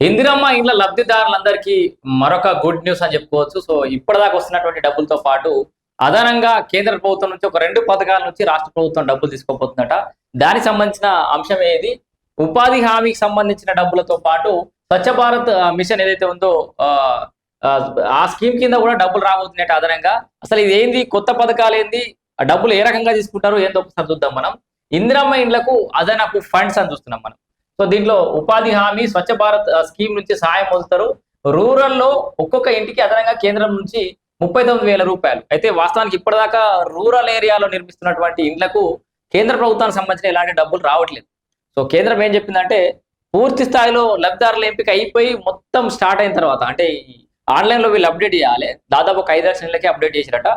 ఇందిరమ్మ ఇండ్ల లబ్ధిదారులందరికీ మరొక good news అని చెప్పుకోవచ్చు. సో ఇప్పటిదాకా వస్తున్నటువంటి డబ్బులతో పాటు అదనంగా కేంద్ర ప్రభుత్వం నుంచి ఒక రెండు పథకాల నుంచి రాష్ట్ర ప్రభుత్వం డబ్బులు తీసుకోబోతుందట. దానికి సంబంధించిన అంశం ఏది? ఉపాధి హామీకి సంబంధించిన డబ్బులతో పాటు స్వచ్ఛ భారత్ మిషన్ ఏదైతే ఉందో ఆ, స్కీమ్ కింద కూడా డబ్బులు రాబోతున్నాయట అదనంగా. అసలు ఇది ఏంది? కొత్త పథకాలు ఏంది? డబ్బులు ఏ రకంగా తీసుకుంటారు ఏందో ఒకసారి చూద్దాం మనం. ఇందిరమ్మ ఇండ్లకు అదనపు ఫండ్స్ అని చూస్తున్నాం మనం. సో దీంట్లో ఉపాధి హామీ స్వచ్ఛ భారత్ స్కీమ్ నుంచి సహాయం పొందుతారు. రూరల్లో ఒక్కొక్క ఇంటికి అదనంగా కేంద్రం నుంచి ముప్పై తొమ్మిది వేల రూపాయలు. అయితే వాస్తవానికి ఇప్పటిదాకా రూరల్ ఏరియాలో నిర్మిస్తున్నటువంటి ఇండ్లకు కేంద్ర ప్రభుత్వానికి సంబంధించిన ఎలాంటి డబ్బులు రావట్లేదు. సో కేంద్రం ఏం చెప్పిందంటే పూర్తి స్థాయిలో లబ్ధిదారుల ఎంపిక అయిపోయి మొత్తం స్టార్ట్ అయిన తర్వాత అంటే ఆన్లైన్లో వీళ్ళు అప్డేట్ చేయాలి. దాదాపు ఒక ఐదు లక్షలకే అప్డేట్ చేసిరట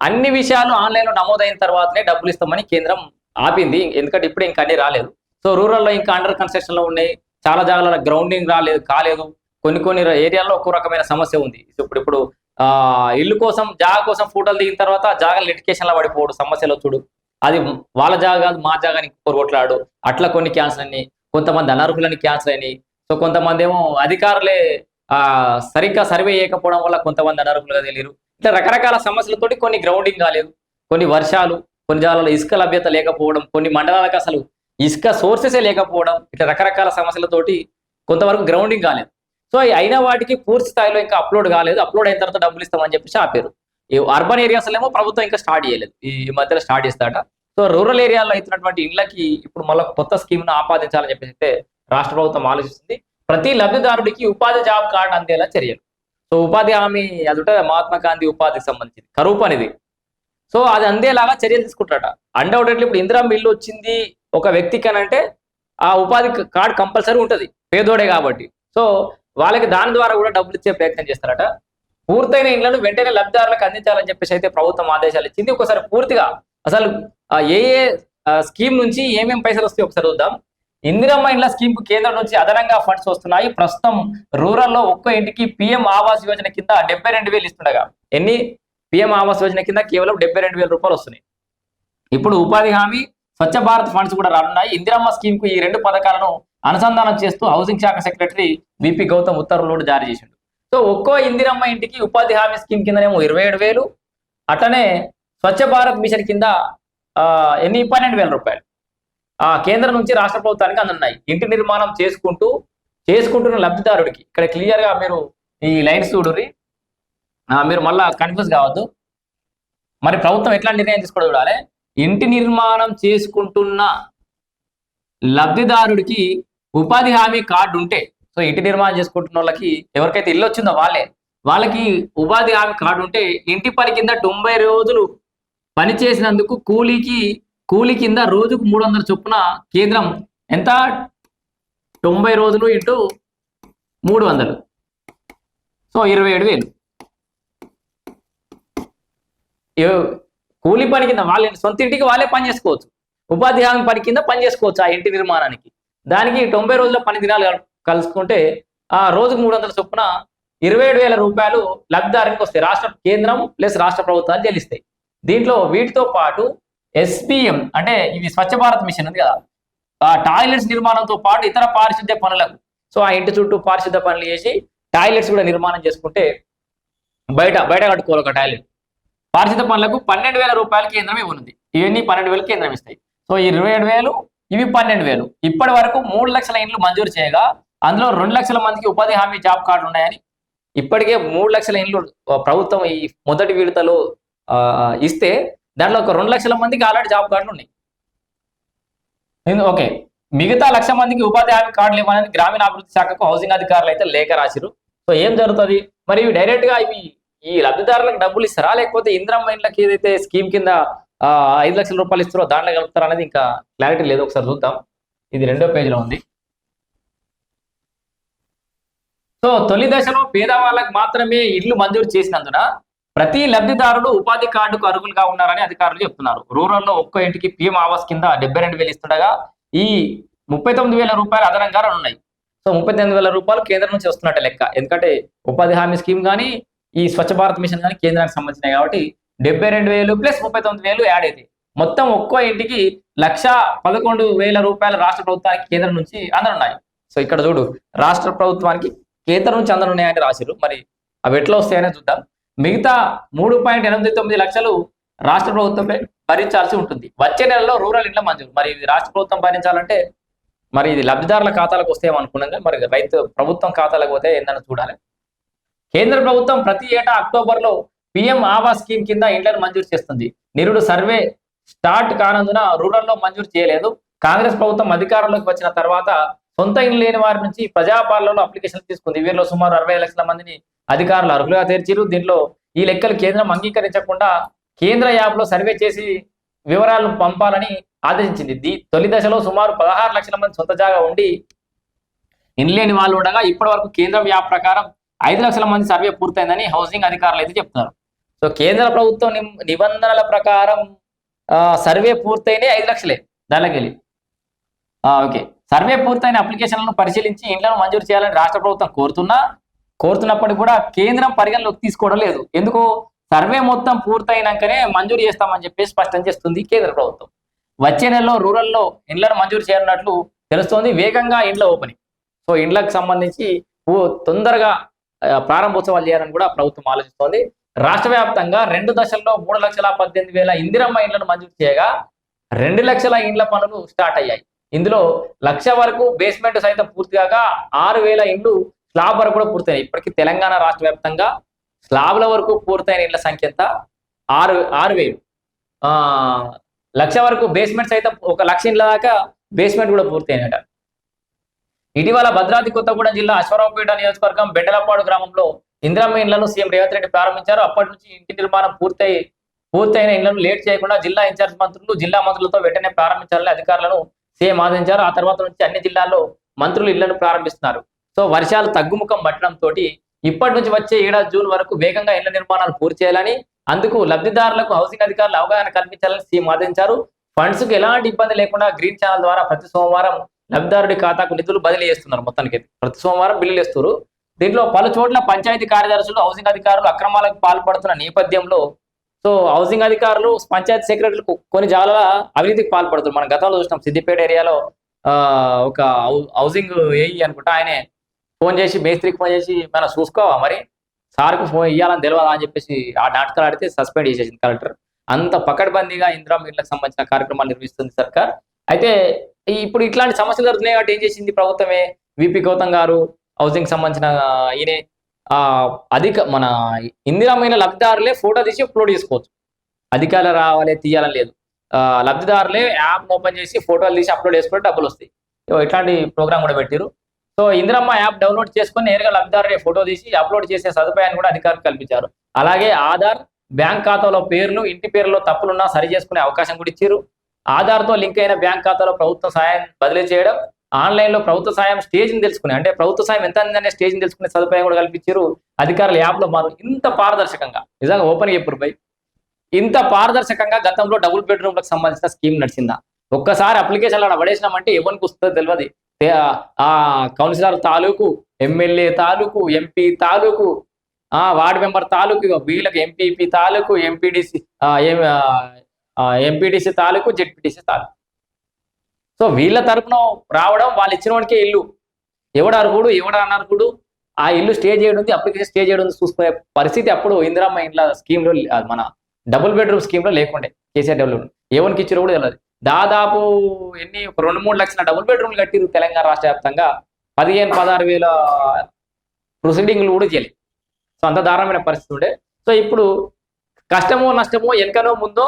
అన్ని విషయాలు ఆన్లైన్లో నమోదైన తర్వాతనే డబ్బులు ఇస్తామని కేంద్రం ఆపింది. ఎందుకంటే ఇప్పుడు ఇంకా అన్ని రాలేదు. సో రూరల్లో ఇంకా అండర్ కన్స్ట్రక్షన్లో ఉన్నాయి. చాలా జాగాల గ్రౌండింగ్ రాలేదు కాలేదు. కొన్ని కొన్ని ఏరియాల్లో ఒక్కో రకమైన సమస్య ఉంది. ఇప్పుడు ఇప్పుడు ఆ ఇల్లు కోసం జాగా కోసం ఫోటోలు దిగిన తర్వాత జాగా లిటికేషన్లో పడిపోవడు సమస్యలో చూడు. అది వాళ్ళ జాగా మా జాగాని కోరగొట్లాడు కొట్లాడు. అట్లా కొన్ని క్యాన్సల్ అయినాయి. కొంతమంది అనర్హులని క్యాన్సల్ అయినాయి. సో కొంతమంది ఏమో అధికారులే ఆ సరిగ్గా సర్వే చేయకపోవడం వల్ల కొంతమంది అనర్హులుగా తెలియరు. ఇట్లా రకరకాల సమస్యలతోటి కొన్ని గ్రౌండింగ్ కాలేదు. కొన్ని వర్షాలు కొన్ని జాగాలలో ఇసుక లభ్యత లేకపోవడం కొన్ని మండలాలకు అసలు ఇసుక సోర్సెసే లేకపోవడం ఇట్లా రకరకాల సమస్యలతోటి కొంతవరకు గ్రౌండింగ్ కాలేదు. సో అయిన వాటికి పూర్తి స్థాయిలో ఇంకా అప్లోడ్ కాలేదు. అప్లోడ్ అయిన తర్వాత డబ్బులు ఇస్తామని చెప్పేసి ఆపారు. ఈ అర్బన్ ఏరియాస్ ఏమో ప్రభుత్వం ఇంకా స్టార్ట్ చేయలేదు. ఈ మధ్యలో స్టార్ట్ చేస్తాట సో రూరల్ ఏరియాలో అవుతున్నటువంటి ఇళ్ళకి ఇప్పుడు మళ్ళీ కొత్త స్కీమ్ను ఆపాదించాలని చెప్పేసి అయితే రాష్ట్ర ప్రభుత్వం ఆలోచిస్తుంది. ప్రతి లబ్ధిదారుడికి ఉపాధి జాబ్ కార్డు అందేలా చర్యలు. సో ఉపాధి హామీ అది ఉంటుంది మహాత్మా గాంధీ ఉపాధికి సంబంధించింది. కరువు పనిది. సో అది అందేలాగా చర్యలు తీసుకుంటాట అన్డౌటెడ్లీ ఇప్పుడు ఇందిరా మిల్లు వచ్చింది ఒక వ్యక్తికి అని అంటే ఆ ఉపాధి కార్డు కంపల్సరీ ఉంటుంది పేదోడే కాబట్టి. సో వాళ్ళకి దాని ద్వారా కూడా డబ్బులు ఇచ్చే ప్రయత్నం చేస్తారట. పూర్తయిన ఇండ్లను వెంటనే లబ్ధిదారులకు అందించాలని చెప్పేసి అయితే ప్రభుత్వం ఆదేశాలు ఇచ్చింది. ఒకసారి పూర్తిగా అసలు ఏ ఏ స్కీమ్ నుంచి ఏమేమి పైసలు వస్తాయి ఒకసారి చూద్దాం. ఇందిరమ్మ ఇండ్ల స్కీమ్కు కేంద్రం నుంచి అదనంగా ఫండ్స్ వస్తున్నాయి. ప్రస్తుతం రూరల్లో ఒక్కో ఇంటికి పిఎం ఆవాస్ యోజన కింద డెబ్బై రెండు వేలు ఇస్తుండగా ఎన్ని? పిఎం ఆవాస్ యోజన కింద కేవలం డెబ్బై రెండు వేల రూపాయలు వస్తున్నాయి. ఇప్పుడు ఉపాధి హామీ స్వచ్ఛ భారత్ ఫండ్స్ కూడా రానున్నాయి. ఇందిరమ్మ స్కీమ్కు ఈ రెండు పథకాలను అనుసంధానం చేస్తూ హౌసింగ్ శాఖ సెక్రటరీ విపి గౌతమ్ ఉత్తర్వులు జారీ చేసిండు. సో ఒక్కో ఇందిరమ్మ ఇంటికి ఉపాధి హామీ స్కీమ్ కిందనేమో ఇరవై ఏడు వేలు అట్లనే స్వచ్ఛ భారత్ మిషన్ కింద ఎన్ని? పన్నెండు వేల రూపాయలు. ఆ కేంద్రం నుంచి రాష్ట్ర ప్రభుత్వానికి అందున్నాయి ఇంటి నిర్మాణం చేసుకుంటూ చేసుకుంటున్న లబ్ధిదారుడికి. ఇక్కడ క్లియర్గా మీరు ఈ లైన్స్ చూడుర్రి. మీరు మళ్ళా కన్ఫ్యూజ్ కావద్దు. మరి ప్రభుత్వం ఎట్లాంటి నిర్ణయం తీసుకోవడం చూడాలి. ఇంటి నిర్మాణం చేసుకుంటున్న లబ్ధిదారుడికి ఉపాధి హామీ కార్డు ఉంటే సో ఇంటి నిర్మాణం చేసుకుంటున్న వాళ్ళకి ఎవరికైతే ఇల్లు వచ్చిందో వాళ్ళే వాళ్ళకి ఉపాధి హామీ కార్డు ఉంటే ఇంటి పని కింద తొంభై రోజులు పని చేసినందుకు కూలీకి కూలి కింద రోజుకు మూడు వందల చొప్పున కేంద్రం ఎంత? తొంభై రోజులు ఇటు మూడు వందలు. సో ఇరవై ఏడు వేలు. కూలి పని కింద వాళ్ళ సొంత ఇంటికి వాళ్ళే పని చేసుకోవచ్చు. ఉపాధి హామీ పని కింద పని చేసుకోవచ్చు ఆ ఇంటి నిర్మాణానికి. దానికి తొంభై రోజుల పని దినాలు కలుసుకుంటే ఆ రోజుకు మూడు వందల చొప్పున ఇరవై ఏడు వేల రూపాయలు లబ్ధిదారునికి వస్తాయి. రాష్ట్ర కేంద్రం ప్లస్ రాష్ట్ర ప్రభుత్వాలు చెల్లిస్తాయి. దీంట్లో వీటితో పాటు ఎస్పిఎం అంటే ఇది స్వచ్ఛ భారత్ మిషన్ ఉంది కదా. ఆ టాయిలెట్స్ నిర్మాణంతో పాటు ఇతర పారిశుద్ధ్య పనులకు. సో ఆ ఇంటి చుట్టూ పారిశుద్ధ్య పనులు చేసి టాయిలెట్స్ కూడా నిర్మాణం చేసుకుంటే బయట బయట కట్టుకోవాలి ఒక టాయిలెట్. పారిశుద్ధ్య పనులకు పన్నెండు వేల రూపాయలు కేంద్రం ఇవ్వనుంది. ఇవన్నీ పన్నెండు వేలు కేంద్రం ఇస్తాయి. సో ఈ ఇరవై ఏడు వేలు ఇవి పన్నెండు వేలు. ఇప్పటి వరకు మూడు లక్షల ఇండ్లు మంజూరు చేయగా అందులో రెండు లక్షల మందికి ఉపాధి హామీ జాబ్ కార్డు ఉన్నాయని ఇప్పటికే మూడు లక్షల ఇండ్లు ప్రభుత్వం ఈ మొదటి విడతలో ఇస్తే దాంట్లో ఒక రెండు లక్షల మందికి ఆల్రెడీ జాబ్ కార్డులు ఉన్నాయి. ఓకే. మిగతా లక్ష మందికి ఉపాధి హామీ కార్డులు ఇవ్వాలని గ్రామీణాభివృద్ధి శాఖకు హౌసింగ్ అధికారులు అయితే లేఖ రాసిరు సో ఏం జరుగుతుంది? మరి ఇవి డైరెక్ట్గా ఇవి ఈ లబ్ధిదారులకు డబ్బులు ఇస్తారా? లేకపోతే ఇంద్రం ఇండ్లకి ఏదైతే స్కీమ్ కింద ఐదు లక్షల రూపాయలు ఇస్తారో దాంట్లో కలుపుతారా అనేది ఇంకా క్లారిటీ లేదు. ఒకసారి చూద్దాం. ఇది రెండో పేజీలో ఉంది. సో తొలి దశలో పేదవాళ్ళకు మాత్రమే ఇల్లు మంజూరు చేసినందున ప్రతి లబ్ధిదారుడు ఉపాధి కార్డుకు అర్హులుగా ఉన్నారని అధికారులు చెప్తున్నారు. రూరల్లో ఒక్కో ఇంటికి పిఎం ఆవాస్ కింద డెబ్బై రెండు వేలు ఇస్తుండగా ఈ ముప్పై తొమ్మిది వేల రూపాయలు అదనంగా ఉన్నాయి. సో ముప్పై తొమ్మిది వేల రూపాయలు కేంద్రం నుంచి వస్తున్నట్టు లెక్క. ఎందుకంటే ఉపాధి హామీ స్కీమ్ కానీ ఈ స్వచ్ఛ భారత్ మిషన్ కానీ కేంద్రానికి సంబంధించినాయి కాబట్టి డెబ్బై రెండు వేలు ప్లస్ ముప్పై తొమ్మిది వేలు యాడ్ అయితే. మొత్తం ఒక్కో ఇంటికి లక్ష పదకొండు వేల రూపాయల రాష్ట్ర ప్రభుత్వానికి కేంద్రం నుంచి అందనున్నాయి సో ఇక్కడ చూడు రాష్ట్ర ప్రభుత్వానికి కేంద్రం నుంచి అందనున్నాయని రాసిరు మరి అవి ఎట్లా వస్తాయనే చూద్దాం. మిగతా మూడు పాయింట్ ఎనిమిది తొమ్మిది లక్షలు రాష్ట్ర ప్రభుత్వమే భరించాల్సి ఉంటుంది. వచ్చే నెలలో రూరల్ ఇండ్ల మంజూరు. మరి ఇది రాష్ట్ర ప్రభుత్వం భరించాలంటే మరి ఇది లబ్ధిదారుల ఖాతాలకు వస్తాయేమనుకున్నాం కానీ మరి రైతు ప్రభుత్వం ఖాతాలకు పోతే ఏందని చూడాలి. కేంద్ర ప్రభుత్వం ప్రతి ఏటా అక్టోబర్లో పిఎం ఆవాస్ స్కీమ్ కింద ఇండ్లను మంజూరు చేస్తుంది. నిరుడు సర్వే స్టార్ట్ కానందున రూరల్లో మంజూరు చేయలేదు. కాంగ్రెస్ ప్రభుత్వం అధికారంలోకి వచ్చిన తర్వాత సొంత ఇల్లు లేని వారి నుంచి ప్రజాపాలనలో అప్లికేషన్ తీసుకుంది. వీరిలో సుమారు అరవై లక్షల మందిని అధికారులు అర్హులుగా తీర్చిరు దీంట్లో ఈ లెక్కలు కేంద్రం అంగీకరించకుండా కేంద్ర యాప్లో సర్వే చేసి వివరాలను పంపాలని ఆదేశించింది. దీ తొలి దశలో సుమారు పదహారు లక్షల మంది సొంత జాగా ఉండి ఇల్లు లేని వాళ్ళు ఉండగా ఇప్పటి వరకు కేంద్రం యాప్ ప్రకారం ఐదు లక్షల మంది సర్వే పూర్తయిందని హౌసింగ్ అధికారులు అయితే చెప్తున్నారు. సో కేంద్ర ప్రభుత్వం నిబంధనల ప్రకారం సర్వే పూర్తయినే ఐదు లక్షలే దానిలోకి వెళ్ళి ఓకే. సర్వే పూర్తయిన అప్లికేషన్లను పరిశీలించి ఇండ్లను మంజూరు చేయాలని రాష్ట్ర ప్రభుత్వం కోరుతున్నా కోరుతున్నప్పటికీ కూడా కేంద్రం పరిగణలోకి తీసుకోవడం లేదు. ఎందుకు? సర్వే మొత్తం పూర్తయినాకనే మంజూరు చేస్తామని చెప్పి స్పష్టం చేస్తుంది కేంద్ర ప్రభుత్వం. వచ్చే నెలలో రూరల్లో ఇండ్లను మంజూరు చేయనున్నట్లు తెలుస్తోంది. వేగంగా ఇండ్ల ఓపెనింగ్. సో ఇండ్లకు సంబంధించి ఓ- తొందరగా ప్రారంభోత్సవాలు చేయాలని కూడా ప్రభుత్వం ఆలోచిస్తోంది. రాష్ట్ర వ్యాప్తంగా రెండు దశల్లో మూడు లక్షల పద్దెనిమిది వేల ఇందిరమ్మ ఇండ్లను మంజూరు చేయగా రెండు లక్షల ఇండ్ల పనులు స్టార్ట్ అయ్యాయి. ఇందులో లక్ష వరకు బేస్మెంట్ సైతం పూర్తి కాక ఆరు వేల ఇండ్లు స్లాబ్ వరకు కూడా పూర్తయినాయి. ఇప్పటికీ తెలంగాణ రాష్ట్ర వ్యాప్తంగా స్లాబ్ల వరకు పూర్తయిన ఇండ్ల సంఖ్య ఎంత? ఆరు ఆరు వేలు. ఆ లక్ష వరకు బేస్మెంట్ సైతం ఒక లక్ష ఇండ్ల దాకా బేస్మెంట్ కూడా పూర్తయినట ఇటీవల భద్రాద్రి కొత్తగూడెం జిల్లా అశ్వరావుపేట నియోజకవర్గం బెడ్డలపాడు గ్రామంలో ఇందిరమ్మ ఇండ్లను సీఎం రేవంత్ రెడ్డి ప్రారంభించారు. అప్పటి నుంచి ఇంటి నిర్మాణం పూర్తయి పూర్తయిన ఇండ్లను లేట్ చేయకుండా జిల్లా ఇన్ఛార్జ్ మంత్రులు జిల్లా మంత్రులతో వెంటనే ప్రారంభించాలని అధికారులను సీఎం ఆదేశించారు. ఆ తర్వాత నుంచి అన్ని జిల్లాల్లో మంత్రులు ఇళ్ళను ప్రారంభిస్తున్నారు. సో వర్షాలు తగ్గుముఖం పట్టడంతో ఇప్పటి నుంచి వచ్చే ఏడాది జూన్ వరకు వేగంగా ఇళ్ళ నిర్మాణాలు పూర్తి చేయాలని అందుకు లబ్ధిదారులకు హౌసింగ్ అధికారులు అవగాహన కల్పించాలని సీఎం ఆదేశించారు. ఫండ్స్కు ఎలాంటి ఇబ్బంది లేకుండా గ్రీన్ ఛానల్ ద్వారా ప్రతి సోమవారం లబ్ధిదారుడి ఖాతాకు నిధులు బదిలీ చేస్తున్నారు మొత్తానికి. ప్రతి సోమవారం బిల్లులు వేస్తారు దీంట్లో పలు చోట్ల పంచాయతీ కార్యదర్శులు హౌసింగ్ అధికారులు అక్రమాలకు పాల్పడుతున్న నేపథ్యంలో సో హౌసింగ్ అధికారులు పంచాయతీ సెక్రటరీలు కొన్ని జాగాల అవినీతికి పాల్పడుతున్నారు. మనం గతంలో చూసినాం సిద్దిపేట ఏరియాలో ఆ, ఒక హౌ- హౌసింగ్ ఏఈ అనుకుంటా ఆయనే ఫోన్ చేసి మేస్త్రికి ఫోన్ చేసి మనం చూసుకోవా మరి? సార్కు ఫోన్ ఇవ్వాలని తెలియదా అని చెప్పేసి ఆ నాటకాలు ఆడితే సస్పెండ్ చేసేసింది కలెక్టర్. అంత పకడ్బందీగా ఇందిరా మీర్లకు సంబంధించిన కార్యక్రమాలు నిర్వహిస్తుంది సర్కార్. అయితే ఇప్పుడు ఇట్లాంటి సమస్యలు జరుగుతున్నాయి కాబట్టి ఏం చేసింది ప్రభుత్వమే? విపి గౌతమ్ గారు హౌసింగ్ సంబంధించిన ఈయనే ఆ అధిక మన ఇందిరమైన లబ్ధిదారులే ఫోటో తీసి అప్లోడ్ చేసుకోవచ్చు. అధికారులు రావాలి తీయాలని లేదు. ఆ, లబ్ధిదారులే యాప్ ఓపెన్ చేసి ఫోటోలు తీసి అప్లోడ్ చేసుకుంటే డబ్బులు వస్తాయి. ఇట్లాంటి ప్రోగ్రామ్ కూడా పెట్టారు సో ఇందిరమ్మ యాప్ డౌన్లోడ్ చేసుకొని నేరుగా లబ్ధిదారులే ఫోటో తీసి అప్లోడ్ చేసే సదుపాయాన్ని కూడా అధికారులు కల్పించారు. అలాగే ఆధార్ బ్యాంక్ ఖాతాలో పేర్లు ఇంటి పేర్లో తప్పులున్నా సరి చేసుకునే అవకాశం కూడా ఇచ్చారు ఆధార్తో లింక్ అయిన బ్యాంక్ ఖాతాలో ప్రభుత్వ సాయం బదిలీ చేయడం ఆన్లైన్లో ప్రభుత్వ సాయం స్టేజ్ని తెలుసుకునే అంటే ప్రభుత్వ సాయం ఎంత అందిందనే స్టేజ్ని తెలుసుకునే సదుపాయం కూడా కల్పించారు అధికారులు యాప్లో మారు ఇంత పారదర్శకంగా. నిజంగా ఓపెన్ చెప్పారు బై ఇంత పారదర్శకంగా గతంలో డబుల్ బెడ్రూమ్లకు సంబంధించిన స్కీమ్ నడిచిందా? ఒక్కసారి అప్లికేషన్ అక్కడ పడేసినామంటే ఎవరికి వస్తుందో తెలియదు ఆ కౌన్సిలర్ తాలూకు ఎమ్మెల్యే తాలూకు ఎంపీ తాలూకు ఆ వార్డు మెంబర్ తాలూకు వీళ్ళకి ఎంపీపీ తాలూకు ఎంపీడీసీ ఎంపీటీసీ తాలూకు జెడ్పీటీసీ తాలూకు. సో వీళ్ళ తరఫున రావడం వాళ్ళు ఇచ్చిన వాడికే ఇల్లు. ఎవడు అర్హుడు ఎవడు అనర్హుడు ఆ ఇల్లు స్టే చేయడం ఉంది అప్లికేషన్ స్టే చేయడం ఉంది చూసుకునే పరిస్థితి అప్పుడు ఇందిరమ్మ ఇండ్ల స్కీమ్లో మన డబుల్ బెడ్రూమ్ స్కీమ్లో లేకుండే కేసీఆర్ డబ్ల్యూ ఎవరికి ఇచ్చారు కూడా తెలియదు దాదాపు ఎన్ని రెండు మూడు లక్షల డబుల్ బెడ్రూమ్లు కట్టిరు తెలంగాణ రాష్ట్ర వ్యాప్తంగా. పదిహేను పదహారు వేల ప్రొసీడింగ్లు కూడా చేయలేదు సో అంత దారుణమైన పరిస్థితి ఉండే. సో ఇప్పుడు కష్టమో నష్టమో వెనకనో ముందో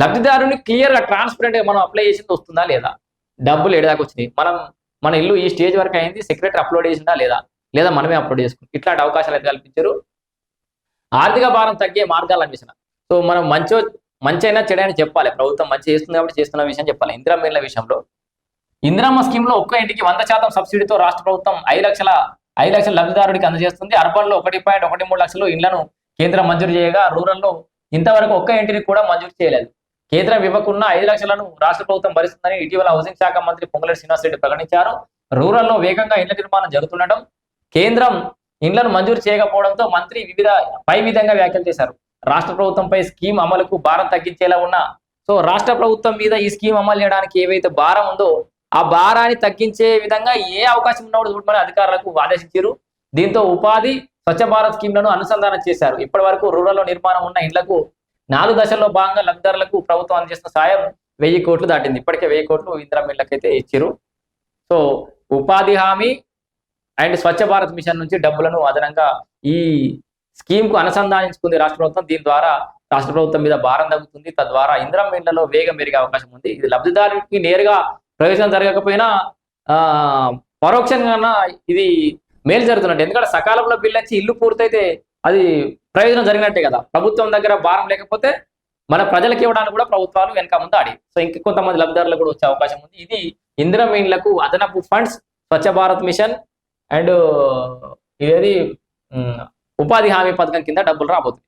లబ్ధిదారుని క్లియర్గా ట్రాన్స్పరెంట్గా మనం అప్లై చేసింది వస్తుందా లేదా? డబ్బులు ఎడదాకా వచ్చినాయి? మనం మన ఇల్లు ఈ స్టేజ్ వరకు అయింది సెక్రటరీ అప్లోడ్ చేసిందా లేదా? లేదా మనమే అప్లోడ్ చేసుకుంటాం ఇట్లాంటి అవకాశాలు అయితే కల్పించారు? ఆర్థిక భారం తగ్గే మార్గాలు అన్వేషణ. సో మనం మంచో మంచి అయినా చెడైనా చెప్పాలి. ప్రభుత్వం మంచి చేస్తుంది కాబట్టి చేస్తున్న విషయం చెప్పాలి. ఇందిరమ్మ ఇళ్ళ విషయంలో ఇందిరమ్మ స్కీమ్లో ఒక్క ఇంటికి వంద శాతం సబ్సిడీతో రాష్ట్ర ప్రభుత్వం ఐదు లక్షల ఐదు లక్షల లబ్ధిదారుడికి అందజేస్తుంది. అర్బన్లో ఒకటి పాయింట్ ఒకటి మూడు లక్షలు ఇళ్ళను కేంద్రం మంజూరు చేయగా రూరల్లో ఇంతవరకు ఒక్క ఇంటిని కూడా మంజూరు చేయలేదు. కేంద్రం ఇవ్వకుండా ఐదు లక్షలను రాష్ట్ర ప్రభుత్వం భరిస్తుందని ఇటీవల హౌసింగ్ శాఖ మంత్రి పొంగులేటి శ్రీనివాసరెడ్డి ప్రకటించారు. రూరల్లో వేగంగా ఇళ్ళ నిర్మాణం జరుగుతుండటం కేంద్రం ఇండ్లను మంజూరు చేయకపోవడంతో మంత్రి వివిధ పై విధంగా వ్యాఖ్యలు చేశారు. రాష్ట్ర ప్రభుత్వంపై స్కీమ్ అమలుకు భారం తగ్గించేలా ఉన్న సో రాష్ట్ర ప్రభుత్వం మీద ఈ స్కీమ్ అమలు చేయడానికి ఏవైతే భారం ఉందో ఆ భారాన్ని తగ్గించే విధంగా ఏ అవకాశం ఉన్నప్పుడు చూడమని అధికారులకు ఆదేశించారు. దీంతో ఉపాధి స్వచ్ఛ భారత్ స్కీమ్లను అనుసంధానం చేశారు. ఇప్పటి వరకు రూరల్లో నిర్మాణం ఉన్న ఇళ్ళకు నాలుగు దశల్లో భాగంగా లబ్ధిదారులకు ప్రభుత్వం అందజేసిన సాయం వెయ్యి కోట్లు దాటింది. ఇప్పటికే వెయ్యి కోట్లు ఇందిరా మిల్లకైతే ఇచ్చారు సో ఉపాధి హామీ అండ్ స్వచ్ఛ భారత్ మిషన్ నుంచి డబ్బులను అదనంగా ఈ స్కీమ్కు అనుసంధానించుకుంది రాష్ట్ర ప్రభుత్వం. దీని ద్వారా రాష్ట్ర ప్రభుత్వం మీద భారం తగ్గుతుంది. తద్వారా ఇందిరా మిల్లలో వేగం పెరిగే అవకాశం ఉంది. ఇది లబ్ధిదారునికి నేరుగా ప్రయోజనం జరగకపోయినా ఆ పరోక్షంగా ఇది మేలు జరుగుతున్నట్టు. ఎందుకంటే సకాలంలో బిల్లు వచ్చి ఇల్లు పూర్తయితే అది ప్రయోజనం జరిగినట్టే కదా. ప్రభుత్వం దగ్గర భారం లేకపోతే మన ప్రజలకు ఇవ్వడానికి కూడా ప్రభుత్వాలు వెనక ముందు ఆడి. సో ఇంక కొంతమంది లబ్ధిదారులు కూడా వచ్చే అవకాశం ఉంది. ఇది ఇందిరా మిల్లకు అదనపు funds Swachh Bharat mission and ఇదేది ఉపాధి హామీ పథకం కింద డబ్బులు రాబోతుంది